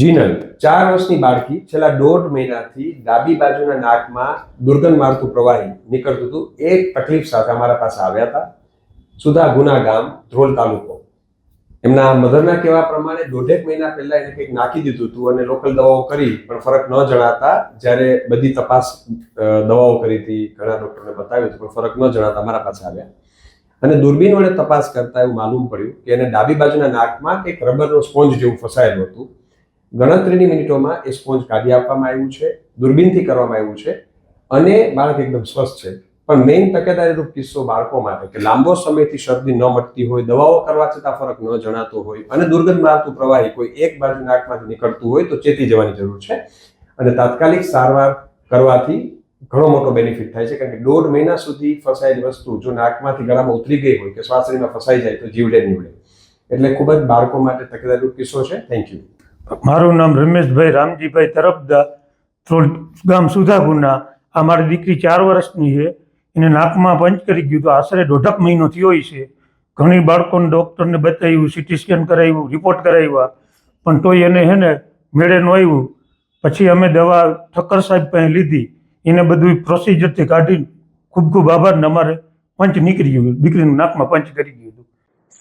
જીનલ, ચાર વર્ષની બાળકી, છેલ્લા દોઢ મહિનાથી ડાબી બાજુના નાકમાં દુર્ગંધ મારતું પ્રવાહી નીકળતું હતું. એક તકલીફ સાથે અમારા પાસે આવ્યા હતા. સુધા ગુના ગામ, ધ્રોલ તાલુકો. એમના મધરના કહેવા પ્રમાણે દોઢેક મહિના પહેલા એને કંઈક નાખી દીધું હતું અને લોકલ દવાઓ કરી, પણ ફરક ન જણાતા જ્યારે બધી તપાસ દવાઓ કરી હતી, ઘણા ડૉક્ટરને બતાવ્યું હતું, પણ ફરક ન જણાતા અમારા પાસે આવ્યા. અને દૂરબીન વડે તપાસ કરતા એવું માલુમ પડ્યું કે એને ડાબી બાજુના નાકમાં એક રબરનો સ્પોન્જ જેવું ફસાયેલું હતું. ગણતરીની મિનિટોમાં એ સ્પોન્જ કાઢી આપવામાં આવ્યું છે, દૂરબીનથી કરવામાં આવ્યું છે અને બાળક એકદમ સ્વસ્થ છે. પણ મેઇન તકેદારીરૂપ કિસ્સો બાળકો માટે કે લાંબો સમયથી શરદી ન મટતી હોય, દવાઓ કરવા છતાં ફરક ન જણાતો હોય અને દુર્ગંધ મારતું પ્રવાહી કોઈ એક બાજુ નાકમાંથી નીકળતું હોય તો ચેતી જવાની જરૂર છે. અને તાત્કાલિક સારવાર કરવાથી ઘણો મોટો બેનિફિટ થાય છે, કારણ કે દોઢ મહિના સુધી ફસાયેલી વસ્તુ જો નાકમાંથી ગળામાં ઉતરી ગઈ હોય કે શ્વાસરીમાં ફસાઈ જાય તો જીવડે નીવડે. એટલે ખૂબ જ બાળકો માટે તકેદારીરૂપ કિસ્સો છે. થેન્ક યુ મારું નામ રમેશભાઈ રામજીભાઈ તરફદા ત્રોલ ગામ સુધાપુરના. આ મારી દીકરી ચાર વર્ષની છે. એને નાકમાં પંચ કરી ગયું તો આશરે દોઢક મહિનો થયો છે. ઘણી બાળકોને ડૉક્ટરને બતાવ્યું, સિટી સ્કેન કરાવ્યું, રિપોર્ટ કરાવ્યા. પણ તોય એને હે ને મેળે ન આવ્યું. પછી અમે દવા ઠક્કર સાહેબ પાસે લીધી. એને બધું પ્રોસિજરથી કાઢીને ખૂબ ખૂબ આભારને અમારે પંચ નીકળી ગયું. દીકરીનું નાકમાં પંચ કરી ગયું.